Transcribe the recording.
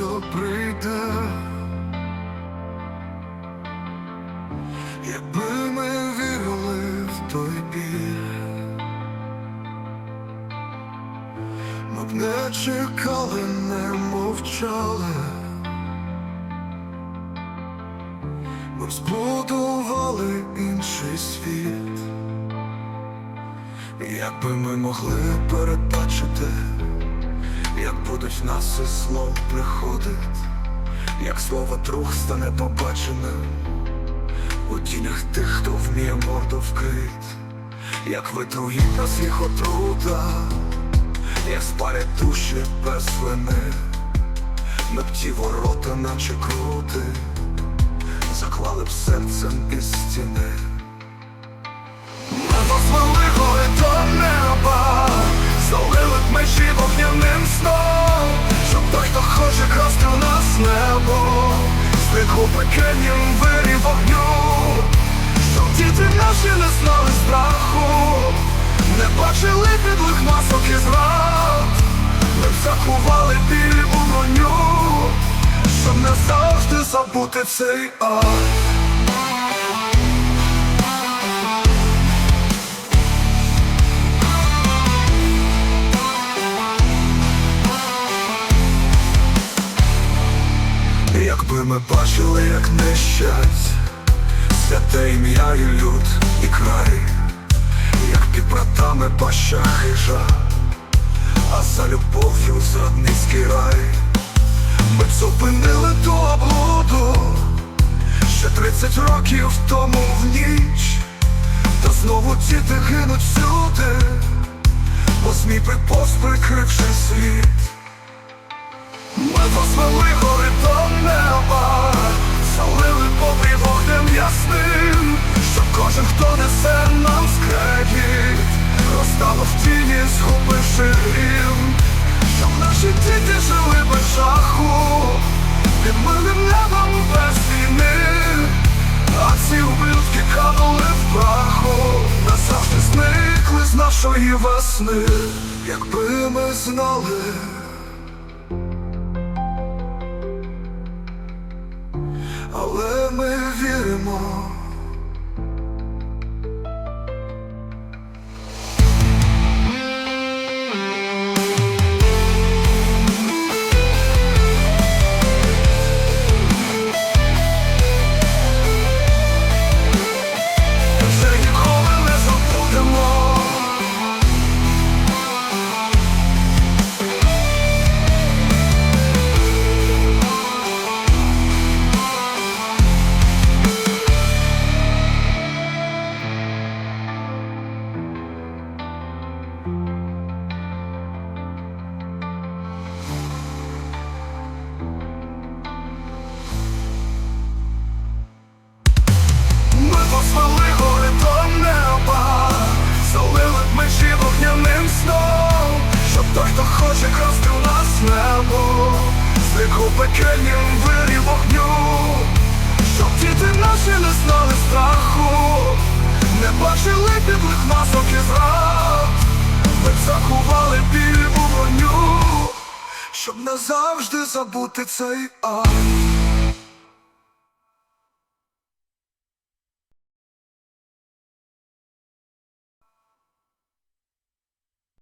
то прийде. Якби ми вірили в той біль, ми б не чекали, не мовчали, ми б збудували інший світ. Якби ми могли передбачити, як будуть нас і слов приходить, як слово друг стане побаченим у тінях тих, хто вміє морду вкрить, як витруїть нас їх отрута, як спалять душі без вини, ми б ті ворота, наче крути, заклали б серцем із стіни. Пекельнім вирі вогню, щоб діти наші не знали страху, не бачили підлих масок і зрад, ми заховали біль у броню, щоб не завжди забути цей акт. Бачили, як нещать Святе ім'я і люд і край, як під братами паща хижа, а за любов'ю зрадницький рай, ми б зупинили ту облуду ще тридцять років тому в ніч, та знову діти гинуть всюди, бо змій припост прикривши світ. Жаху, під мирним небом без війни, а ці ублюдки канули в праху, назавжди зникли з нашої весни, якби ми знали. але ми віримо. Пекельнім вирі вогню, щоб діти наші не знали страху, не бачили підлих масок і зрад, ми б заховали біль у броню, щоб назавжди забути цей акт.